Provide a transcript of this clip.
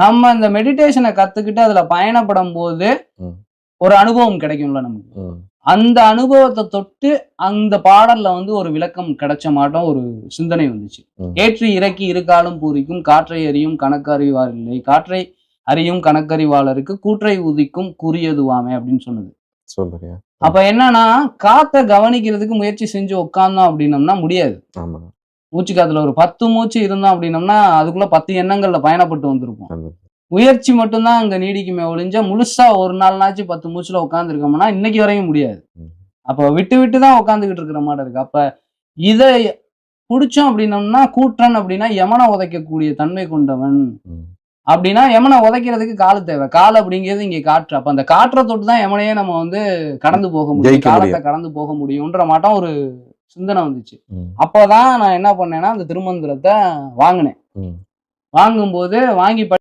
நம்ம இந்த மெடிடேஷனை கத்துக்கிட்டு அதுல பயணப்படும் போது. ஒரு அனுபவம் கிடைக்கும்ல நமக்கு. அந்த அனுபவத்தை தொட்டு அந்த பாடல்ல வந்து ஒரு விளக்கம் கிடைச்ச மாட்டோம் ஒரு சிந்தனை வந்துச்சு. ஏற்றி இறக்கி இருகாலும் பூரிக்கும் காற்றை அறியும் கணக்கறிவார் இல்லை காற்றை அறியும் கணக்கறிவாளருக்கு கூற்றை உதிக்கும் கூறியதுவாமே அப்படின்னு சொன்னது. அப்ப என்னன்னா காத்தை கவனிக்கிறதுக்கு முயற்சி செஞ்சு உட்கார்ந்தோம் அப்படின்னம்னா முடியாது. மூச்சு காத்துல ஒரு பத்து மூச்சு இருந்தோம் அப்படின்னம்னா அதுக்குள்ள பத்து எண்ணங்கள்ல பயணப்பட்டு வந்திருப்போம். அந்த முயற்சி மட்டும்தான் அங்க நீடிக்குமே ஒழிஞ்ச முழுசா ஒரு நாள்னாச்சும் பத்து மூச்சுல உட்காந்துருக்கோம்னா இன்னைக்கு வரையும் முடியாது. அப்ப விட்டு விட்டு தான் உட்காந்துக்கிட்டு இருக்கிற மாதிரி இருக்கு. அப்ப இதை பிடிச்சோம் அப்படின்னம்னா கூற்றன் அப்படின்னா யமனை உதைக்கக்கூடிய தன்மை கொண்டவன். அப்படின்னா யமனை உதைக்கிறதுக்கு காலு தேவை. கால் அப்படிங்கிறது இங்க காற்று. அப்ப அந்த காற்றை தொட்டு தான் யமனையே நம்ம வந்து கடந்து போக முடியும். காலத்தை கடந்து போக முடியும்ன்ற மாட்டம் ஒரு சிந்தனை வந்துச்சு. அப்போதான் நான் என்ன பண்ணேன்னா அந்த திருமந்திரத்தை வாங்கினேன். வாங்கும்போது வாங்கி